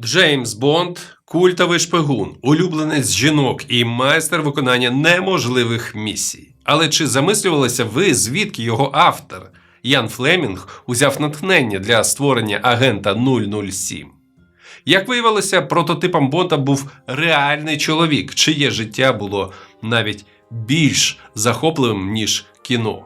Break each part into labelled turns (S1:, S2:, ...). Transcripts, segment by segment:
S1: Джеймс Бонд культовий шпигун, улюбленець жінок і майстер виконання неможливих місій. Але чи замислювалися ви, звідки його автор? Ян Флемінг узяв натхнення для створення агента 007. Як виявилося, прототипом Бонда був реальний чоловік, чиє життя було навіть більш захопливим, ніж кіно.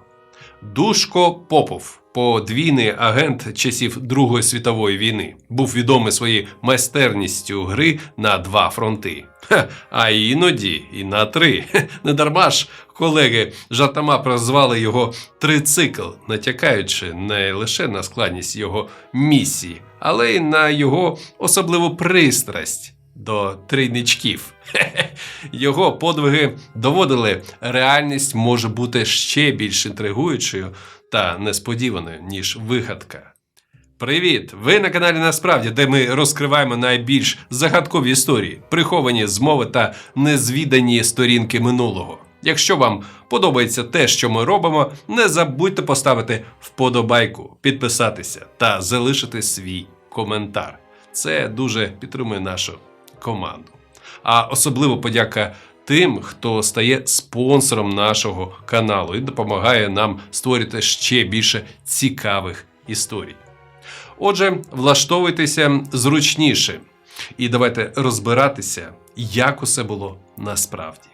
S1: Душко Попов, подвійний агент часів Другої світової війни, був відомий своєю майстерністю гри на два фронти. Ха, а іноді і на три. Хе, Не дарма ж колеги жартома прозвали його трицикл, натякаючи не лише на складність його місії, але й на його особливу пристрасть до трійничків. Хе-хе. Його подвиги доводили, реальність може бути ще більш інтригуючою та несподіваною, ніж вигадка. Привіт! Ви на каналі Насправді, де ми розкриваємо найбільш загадкові історії, приховані змови та незвідані сторінки минулого. Якщо вам подобається те, що ми робимо, не забудьте поставити вподобайку, підписатися та залишити свій коментар. Це дуже підтримує нашу команду. А особливо подяка тим, хто стає спонсором нашого каналу і допомагає нам створити ще більше цікавих історій. Отже, влаштовуйтеся зручніше і давайте розбиратися, як усе було насправді.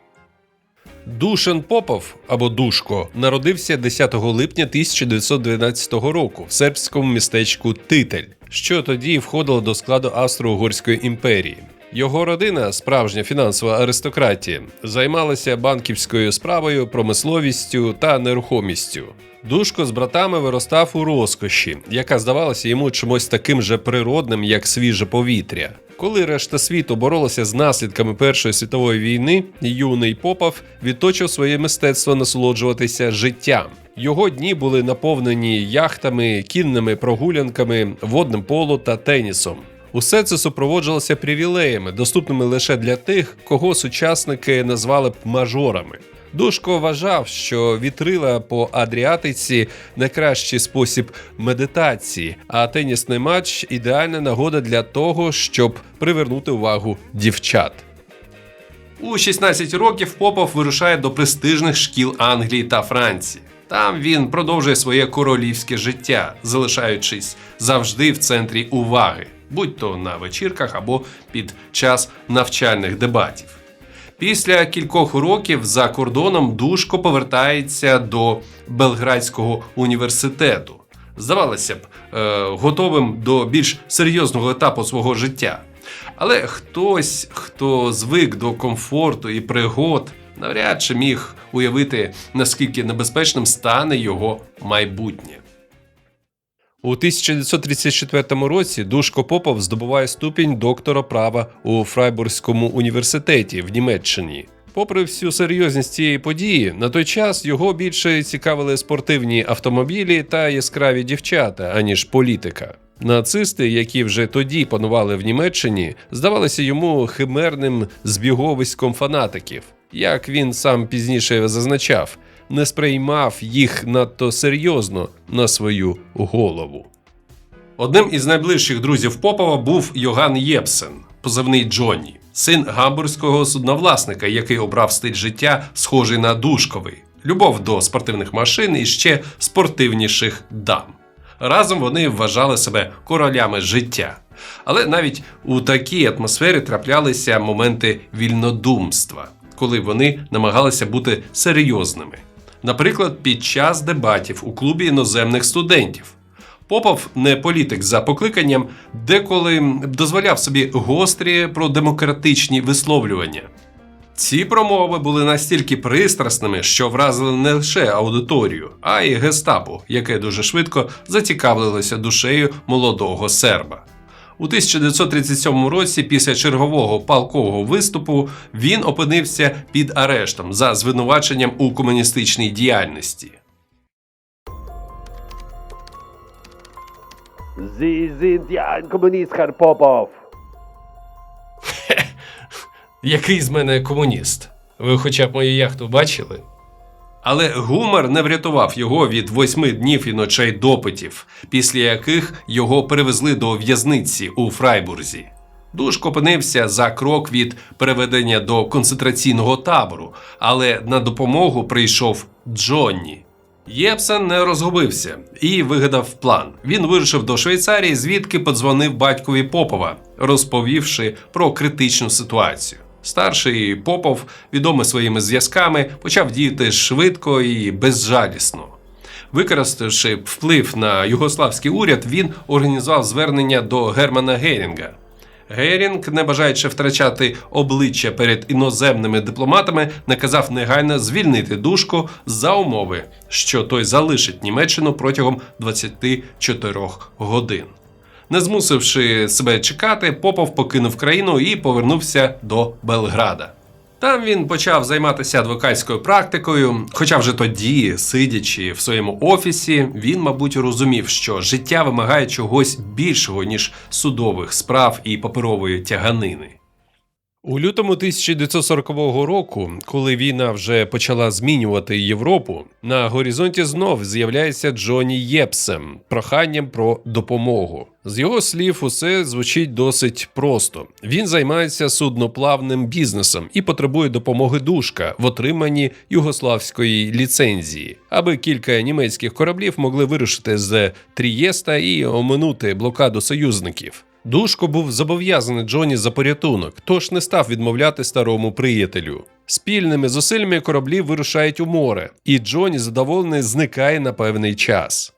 S1: Душен Попов або Душко народився 10 липня 1912 року в сербському містечку Титель, що тоді входило до складу Австро-Угорської імперії. Його родина, справжня фінансова аристократія, займалася банківською справою, промисловістю та нерухомістю. Душко з братами виростав у розкоші, яка здавалася йому чимось таким же природним, як свіже повітря. Коли решта світу боролася з наслідками Першої світової війни, юний Попов відточив своє мистецтво насолоджуватися життям. Його дні були наповнені яхтами, кінними прогулянками, водним поло та тенісом. Усе це супроводжувалося привілеями, доступними лише для тих, кого сучасники назвали б мажорами. Душко вважав, що вітрила по Адріатиці найкращий спосіб медитації, а тенісний матч ідеальна нагода для того, щоб привернути увагу дівчат. У 16 років Попов вирушає до престижних шкіл Англії та Франції. Там він продовжує своє королівське життя, залишаючись завжди в центрі уваги, будь то на вечірках або під час навчальних дебатів. Після кількох років за кордоном Душко повертається до Белградського університету. Здавалося б, е, готовим до більш серйозного етапу свого життя. Але хтось, хто звик до комфорту і пригод, навряд чи міг уявити, наскільки небезпечним стане його майбутнє. У 1934 році Душко Попов здобуває ступінь доктора права у Фрайбурзькому університеті в Німеччині. Попри всю серйозність цієї події, на той час його більше цікавили спортивні автомобілі та яскраві дівчата, аніж політика. Нацисти, які вже тоді панували в Німеччині, здавалися йому химерним збіговиськом фанатиків. Як він сам пізніше зазначав, не сприймав їх надто серйозно на свою голову. Одним із найближчих друзів Попова був Йоган Єпсен, позивний Джонні, син гамбурзького судновласника, який обрав стиль життя, схожий на душковий, любов до спортивних машин і ще спортивніших дам. Разом вони вважали себе королями життя. Але навіть у такій атмосфері траплялися моменти вільнодумства, коли вони намагалися бути серйозними. Наприклад, під час дебатів у клубі іноземних студентів. Попов не політик за покликанням, деколи дозволяв собі гострі продемократичні висловлювання. Ці промови були настільки пристрасними, що вразили не лише аудиторію, а й гестапо, яке дуже швидко зацікавилося душею молодого серба. У 1937 році, після чергового палкового виступу, він опинився під арештом за звинуваченням у комуністичній діяльності.
S2: Herr Popov.
S1: Який з мене комуніст? Ви хоча б мою яхту бачили? Але гумор не врятував його від восьми днів і ночей допитів, після яких його перевезли до в'язниці у Фрайбурзі. Душко опинився за крок від переведення до концентраційного табору, але на допомогу прийшов Джонні. Єпсен не розгубився і вигадав план. Він вирушив до Швейцарії, звідки подзвонив батькові Попова, розповівши про критичну ситуацію. Старший Попов, відомий своїми зв'язками, почав діяти швидко і безжалісно. Використавши вплив на югославський уряд, він організував звернення до Германа Герінга. Герінг, не бажаючи втрачати обличчя перед іноземними дипломатами, наказав негайно звільнити душку за умови, що той залишить Німеччину протягом 24 годин. Не змусивши себе чекати, Попов покинув країну і повернувся до Белграда. Там він почав займатися адвокатською практикою, хоча вже тоді, сидячи в своєму офісі, він, мабуть, розумів, що життя вимагає чогось більшого, ніж судових справ і паперової тяганини. У лютому 1940 року, коли війна вже почала змінювати Європу, на горизонті знов з'являється Джонні Єпсем проханням про допомогу. З його слів, усе звучить досить просто. Він займається судноплавним бізнесом і потребує допомоги душка в отриманні югославської ліцензії, аби кілька німецьких кораблів могли вирушити з Трієста і оминути блокаду союзників. Душко був зобов'язаний Джоні за порятунок, тож не став відмовляти старому приятелю. Спільними зусиллями кораблі вирушають у море, і Джоні задоволений зникає на певний час.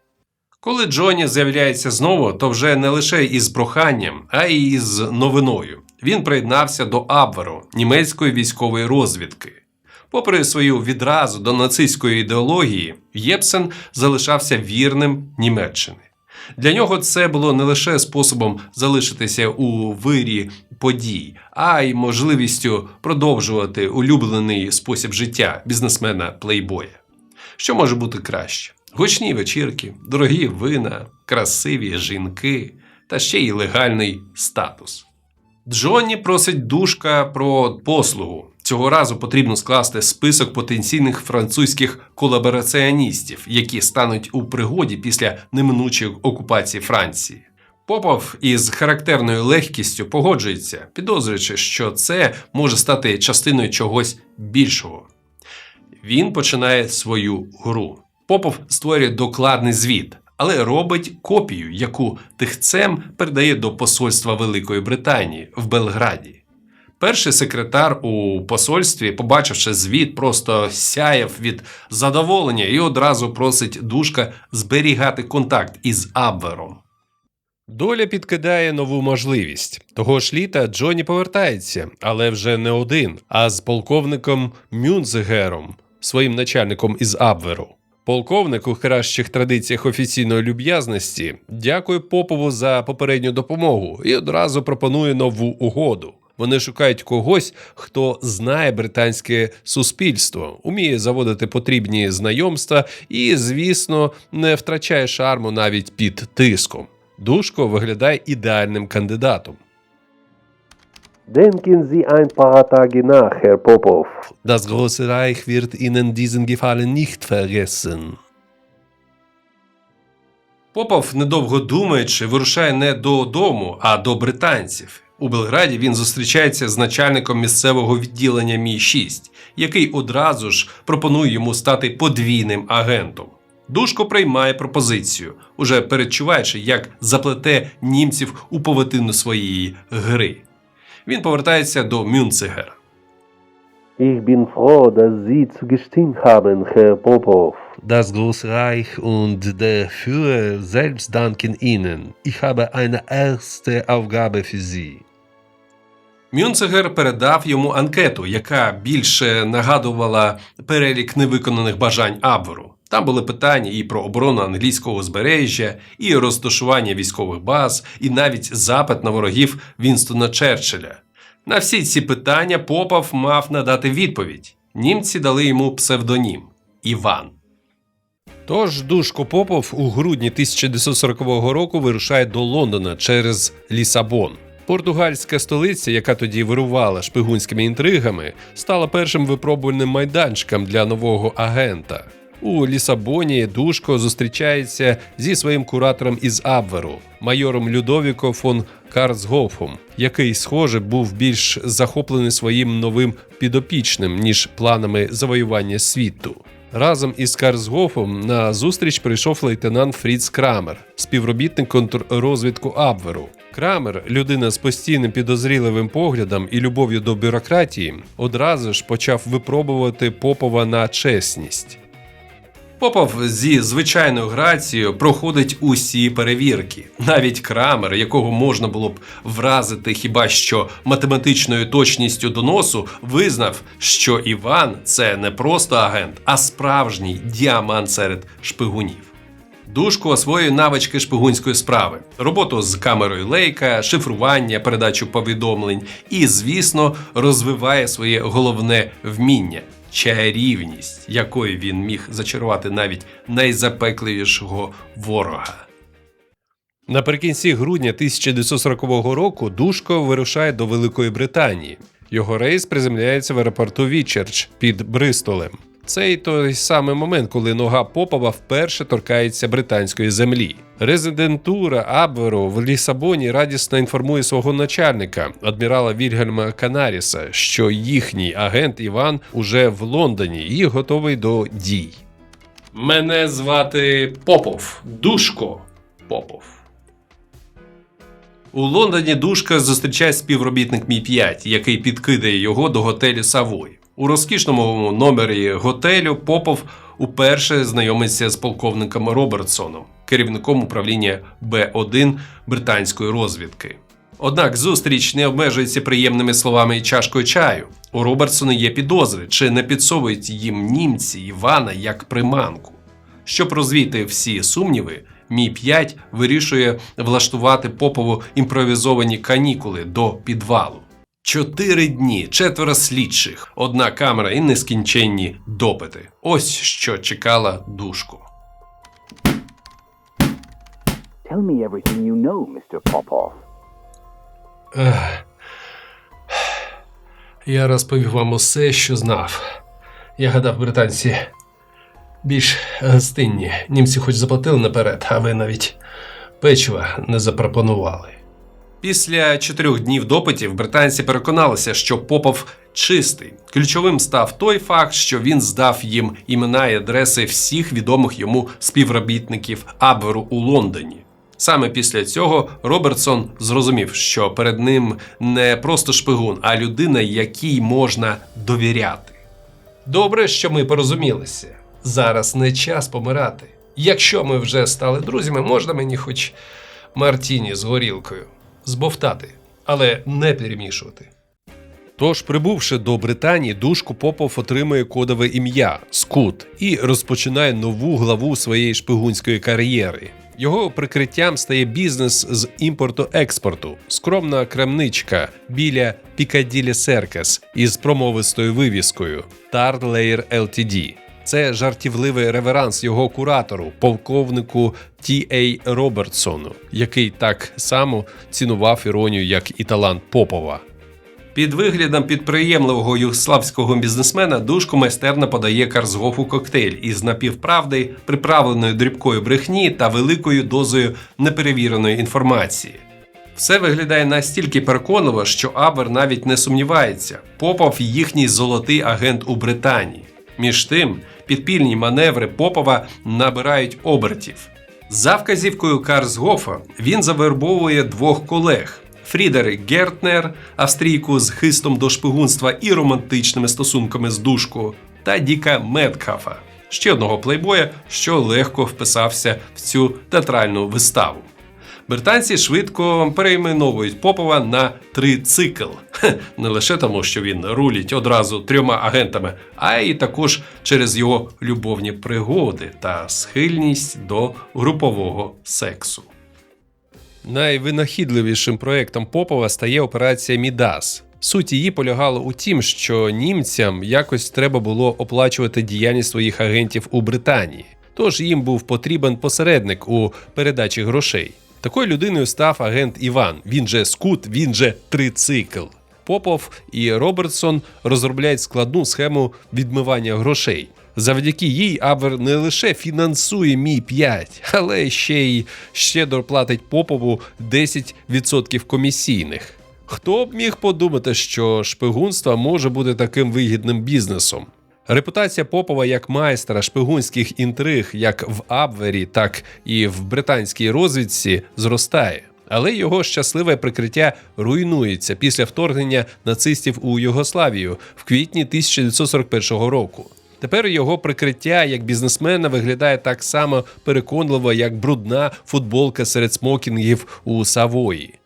S1: Коли Джоні з'являється знову, то вже не лише із проханням, а й із новиною. Він приєднався до Абверу, німецької військової розвідки. Попри свою відразу до нацистської ідеології, Єпсен залишався вірним Німеччини. Для нього це було не лише способом залишитися у вирі подій, а й можливістю продовжувати улюблений спосіб життя бізнесмена плейбоя. Що може бути краще? Гучні вечірки, дорогі вина, красиві жінки та ще й легальний статус. Джонні просить душка про послугу. Цього разу потрібно скласти список потенційних французьких колабораціоністів, які стануть у пригоді після неминучої окупації Франції. Попов із характерною легкістю погоджується, підозрюючи, що це може стати частиною чогось більшого. Він починає свою гру. Попов створює докладний звіт, але робить копію, яку тихцем передає до посольства Великої Британії в Белграді. Перший секретар у посольстві, побачивши звіт, просто сяяв від задоволення і одразу просить душка зберігати контакт із Абвером. Доля підкидає нову можливість. Того ж літа Джоні повертається, але вже не один, а з полковником Мюнцгером, своїм начальником із Абверу. Полковник у кращих традиціях офіційної люб'язності дякує Попову за попередню допомогу і одразу пропонує нову угоду. Вони шукають когось, хто знає британське суспільство, уміє заводити потрібні знайомства і, звісно, не втрачає шарму навіть під тиском. Душко виглядає ідеальним кандидатом.
S2: Denken Sie ein paar Tage nach, Herr Popov.
S1: Das Große Reich wird Ihnen diesen Gefallen nicht vergessen. Попов, недовго думаючи, вирушає не додому, а до британців. У Белграді він зустрічається з начальником місцевого відділення Мі 6 який одразу ж пропонує йому стати подвійним агентом. Душко приймає пропозицію, уже передчуваючи, як заплете німців у повитину своєї гри. Він повертається до Мюнцегера.
S2: Ich bin froh, dass Sie zugestimmt haben, Herr Popov.
S3: Das Großreich und der Führer selbst danken Ihnen. Ich habe eine erste Aufgabe für Sie.
S1: Мюнцегер передав йому анкету, яка більше нагадувала перелік невиконаних бажань Абверу. Там були питання і про оборону англійського узбережжя, і розташування військових баз, і навіть запит на ворогів Вінстона Черчилля. На всі ці питання Попов мав надати відповідь. Німці дали йому псевдонім Іван. Тож Душко Попов у грудні 1940 року вирушає до Лондона через Лісабон. Португальська столиця, яка тоді вирувала шпигунськими інтригами, стала першим випробувальним майданчиком для нового агента. У Лісабоні Душко зустрічається зі своїм куратором із Абверу, майором Людовіко фон Карцгофом, який, схоже, був більш захоплений своїм новим підопічним, ніж планами завоювання світу. Разом із Карсгофом на зустріч прийшов лейтенант Фріц Крамер, співробітник контррозвідку Абверу. Крамер, людина з постійним підозріливим поглядом і любов'ю до бюрократії, одразу ж почав випробувати Попова на чесність. Попов зі звичайною грацією проходить усі перевірки. Навіть крамер, якого можна було б вразити хіба що математичною точністю доносу, визнав, що Іван це не просто агент, а справжній діамант серед шпигунів. Душко освоює навички шпигунської справи, роботу з камерою лейка, шифрування, передачу повідомлень і, звісно, розвиває своє головне вміння чарівність, якою він міг зачарувати навіть найзапекливішого ворога. Наприкінці грудня 1940 року Душко вирушає до Великої Британії. Його рейс приземляється в аеропорту Вічерч під Бристолем. Це й той самий момент, коли нога Попова вперше торкається британської землі. Резидентура Абверу в Лісабоні радісно інформує свого начальника, адмірала Вільгельма Канаріса, що їхній агент Іван уже в Лондоні і готовий до дій. Мене звати Попов, Душко Попов. У Лондоні Душка зустрічає співробітник Мі 5 який підкидає його до готелю Савой. У розкішному номері готелю Попов уперше знайомиться з полковником Робертсоном, керівником управління Б1 британської розвідки. Однак зустріч не обмежується приємними словами і чашкою чаю. У Робертсона є підозри, чи не підсовують їм німці Івана як приманку. Щоб розвіяти всі сумніви, Мі 5 вирішує влаштувати Попову імпровізовані канікули до підвалу. Чотири дні, четверо слідчих, одна камера і нескінченні допити. Ось що чекала душку.
S4: Tell me everything you know, Mr. Popoff.
S1: Я розповів вам усе, що знав. Я гадав, британці більш гостинні. Німці хоч заплатили наперед, а ви навіть печива не запропонували. Після чотирьох днів допитів британці переконалися, що Попов чистий. Ключовим став той факт, що він здав їм імена і адреси всіх відомих йому співробітників Абверу у Лондоні. Саме після цього Робертсон зрозумів, що перед ним не просто шпигун, а людина, якій можна довіряти. Добре, що ми порозумілися. Зараз не час помирати. Якщо ми вже стали друзями, можна мені хоч Мартіні з горілкою збовтати, але не перемішувати. Тож, прибувши до Британії, душку Попов отримує кодове ім'я Скут і розпочинає нову главу своєї шпигунської кар'єри. Його прикриттям стає бізнес з імпорту-експорту, скромна крамничка біля Пікаділі Серкас із промовистою вивіскою Tarlayer Ltd. Це жартівливий реверанс його куратору, полковнику Ті Робертсону, який так само цінував іронію, як і талант Попова. Під виглядом підприємливого югославського бізнесмена Душко майстерно подає Карзгофу коктейль із напівправди, приправленою дрібкою брехні та великою дозою неперевіреної інформації. Все виглядає настільки переконливо, що Абер навіть не сумнівається. Попов їхній золотий агент у Британії. Між тим, підпільні маневри Попова набирають обертів. За вказівкою Карсгофа він завербовує двох колег: Фрідерик Гертнер, австрійку з хистом до шпигунства і романтичними стосунками з душку, та Діка Меткафа, ще одного плейбоя, що легко вписався в цю театральну виставу. Британці швидко перейменовують Попова на трицикл. Не лише тому, що він рулить одразу трьома агентами, а й також через його любовні пригоди та схильність до групового сексу. Найвинахідливішим проєктом Попова стає операція Мідас. Суть її полягала у тім, що німцям якось треба було оплачувати діяльність своїх агентів у Британії. Тож їм був потрібен посередник у передачі грошей. Такою людиною став агент Іван. Він же скут, він же трицикл. Попов і Робертсон розробляють складну схему відмивання грошей. Завдяки їй Абвер не лише фінансує Мі 5, але ще й щедро платить Попову 10% комісійних. Хто б міг подумати, що шпигунство може бути таким вигідним бізнесом? Репутація Попова як майстра шпигунських інтриг як в Абвері, так і в британській розвідці зростає. Але його щасливе прикриття руйнується після вторгнення нацистів у Югославію в квітні 1941 року. Тепер його прикриття як бізнесмена виглядає так само переконливо, як брудна футболка серед смокінгів у Савої.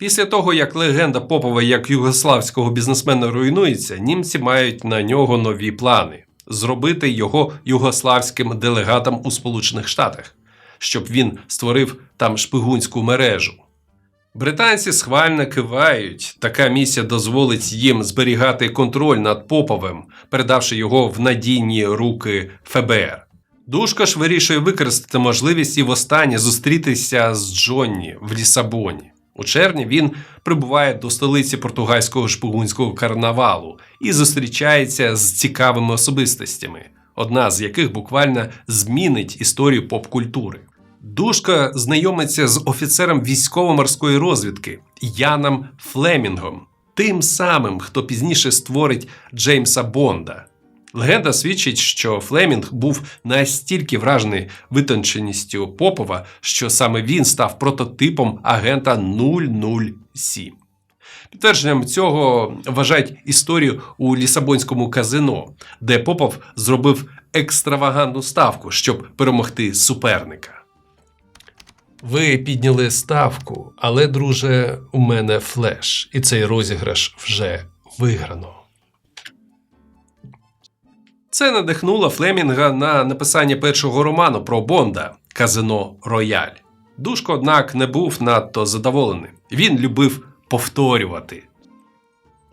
S1: Після того, як легенда Попова як югославського бізнесмена руйнується, німці мають на нього нові плани зробити його югославським делегатом у Сполучених Штатах, щоб він створив там шпигунську мережу. Британці схвально кивають. Така місія дозволить їм зберігати контроль над Поповим, передавши його в надійні руки ФБР. Душка ж вирішує використати можливість і востаннє зустрітися з Джонні в Лісабоні. У червні він прибуває до столиці португальського шпигунського карнавалу і зустрічається з цікавими особистостями, одна з яких буквально змінить історію поп-культури. Душка знайомиться з офіцером військово-морської розвідки Яном Флемінгом, тим самим, хто пізніше створить Джеймса Бонда. Легенда свідчить, що Флемінг був настільки вражений витонченістю Попова, що саме він став прототипом агента 007. Підтвердженням цього вважають історію у Лісабонському казино, де Попов зробив екстравагантну ставку, щоб перемогти суперника. Ви підняли ставку, але, друже, у мене флеш, і цей розіграш вже виграно. Це надихнуло Флемінга на написання першого роману про Бонда Казино Рояль. Душко, однак, не був надто задоволений. Він любив повторювати.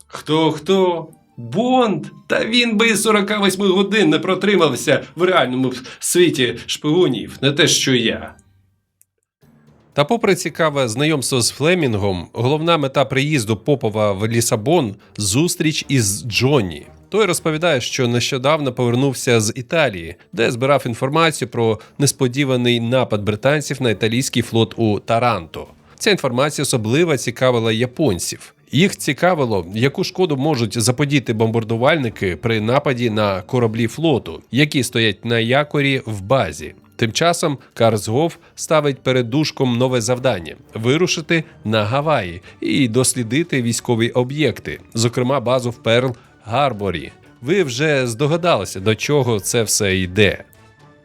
S1: Хто хто? Бонд? Та він би і 48 годин не протримався в реальному світі шпигунів, не те, що я. Та, попри цікаве знайомство з Флемінгом, головна мета приїзду Попова в Лісабон зустріч із Джонні. Той розповідає, що нещодавно повернувся з Італії, де збирав інформацію про несподіваний напад британців на італійський флот у Таранто. Ця інформація особливо цікавила японців. Їх цікавило, яку шкоду можуть заподіти бомбардувальники при нападі на кораблі флоту, які стоять на якорі в базі. Тим часом Карсгоф ставить перед душком нове завдання вирушити на Гаваї і дослідити військові об'єкти, зокрема базу в Перл Гарборі. Ви вже здогадалися, до чого це все йде.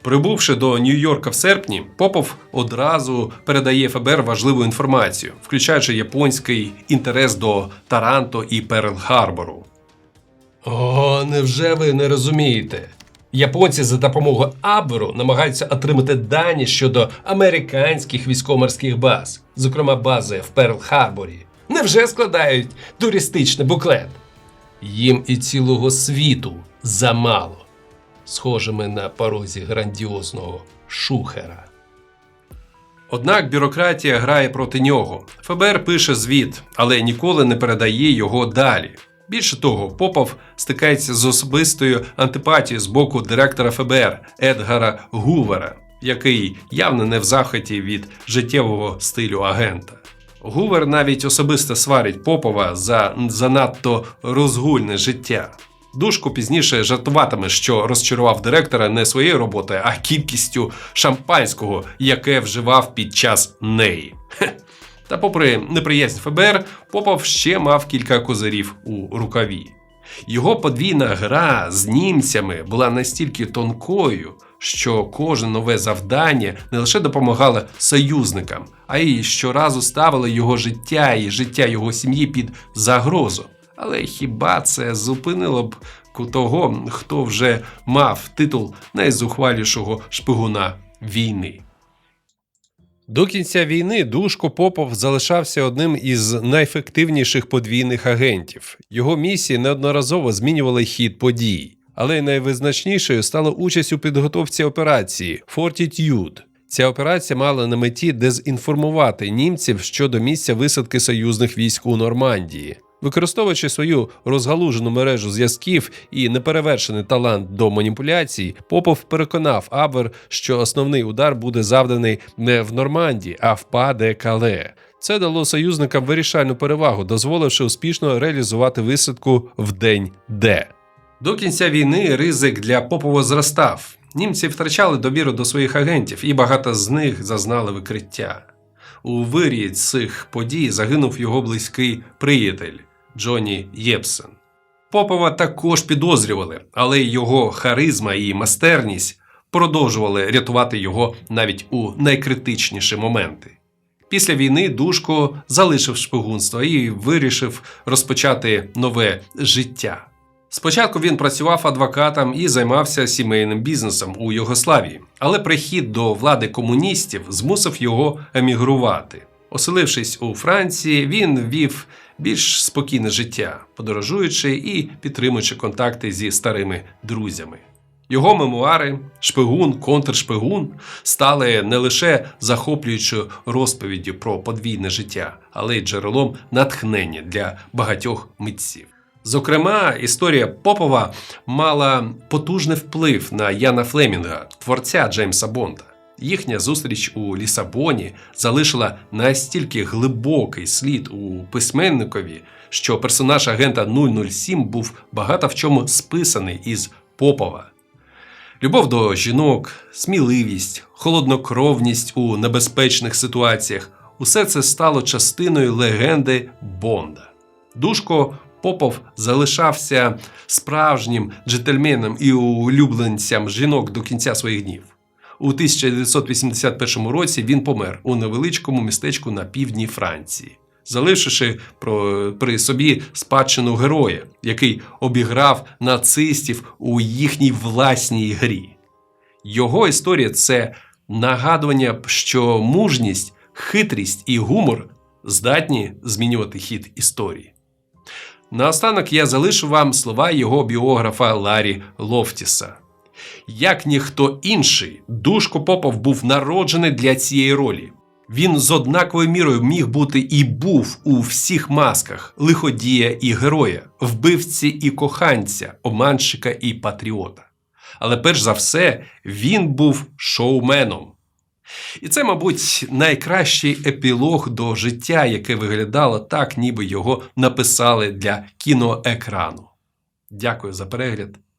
S1: Прибувши до Нью-Йорка в серпні, Попов одразу передає ФБР важливу інформацію, включаючи японський інтерес до Таранто і Перл-Харбору. О, невже ви не розумієте? Японці за допомогою Абверу намагаються отримати дані щодо американських військово-морських баз, зокрема бази в Перл-Харборі. Невже складають туристичний буклет? Їм і цілого світу замало. Схоже ми на порозі грандіозного шухера. Однак бюрократія грає проти нього. ФБР пише звіт, але ніколи не передає його далі. Більше того, Попов стикається з особистою антипатією з боку директора ФБР Едгара Гувера, який явно не в захваті від життєвого стилю агента. Гувер навіть особисто сварить Попова за занадто розгульне життя. Душку пізніше жартуватиме, що розчарував директора не своєю роботою, а кількістю шампанського, яке вживав під час неї. Та, попри неприязнь ФБР, Попов ще мав кілька козирів у рукаві. Його подвійна гра з німцями була настільки тонкою, що кожне нове завдання не лише допомагало союзникам, а й щоразу ставило його життя і життя його сім'ї під загрозу. Але хіба це зупинило б того, хто вже мав титул найзухвалішого шпигуна війни? До кінця війни Душко Попов залишався одним із найефективніших подвійних агентів. Його місії неодноразово змінювали хід подій. Але найвизначнішою стала участь у підготовці операції Fortitude. Ця операція мала на меті дезінформувати німців щодо місця висадки союзних військ у Нормандії. Використовуючи свою розгалужену мережу зв'язків і неперевершений талант до маніпуляцій, Попов переконав Абвер, що основний удар буде завданий не в Нормандії, а в Па-де-Кале. Це дало союзникам вирішальну перевагу, дозволивши успішно реалізувати висадку в день Д. До кінця війни ризик для Попова зростав. Німці втрачали довіру до своїх агентів, і багато з них зазнали викриття. У вирі цих подій загинув його близький приятель Джонні Єпсен. Попова також підозрювали, але його харизма і майстерність продовжували рятувати його навіть у найкритичніші моменти. Після війни Душко залишив шпигунство і вирішив розпочати нове життя. Спочатку він працював адвокатом і займався сімейним бізнесом у Югославії, але прихід до влади комуністів змусив його емігрувати. Оселившись у Франції, він вів більш спокійне життя, подорожуючи і підтримуючи контакти зі старими друзями. Його мемуари Шпигун, контршпигун стали не лише захоплюючою розповіддю про подвійне життя, але й джерелом натхнення для багатьох митців. Зокрема, історія Попова мала потужний вплив на Яна Флемінга, творця Джеймса Бонда. Їхня зустріч у Лісабоні залишила настільки глибокий слід у письменникові, що персонаж агента 007 був багато в чому списаний із Попова. Любов до жінок, сміливість, холоднокровність у небезпечних ситуаціях усе це стало частиною легенди Бонда. Душко Попов залишався справжнім джентльменом і улюбленцям жінок до кінця своїх днів. У 1981 році він помер у невеличкому містечку на півдні Франції, залишивши при собі спадщину героя, який обіграв нацистів у їхній власній грі. Його історія це нагадування, що мужність, хитрість і гумор здатні змінювати хід історії. Наостанок я залишу вам слова його біографа Ларі Лофтіса. Як ніхто інший, Душко Попов був народжений для цієї ролі. Він з однаковою мірою міг бути і був у всіх масках лиходія і героя, вбивці і коханця, обманщика і патріота. Але перш за все, він був шоуменом. І це, мабуть, найкращий епілог до життя, яке виглядало так, ніби його написали для кіноекрану. Дякую за перегляд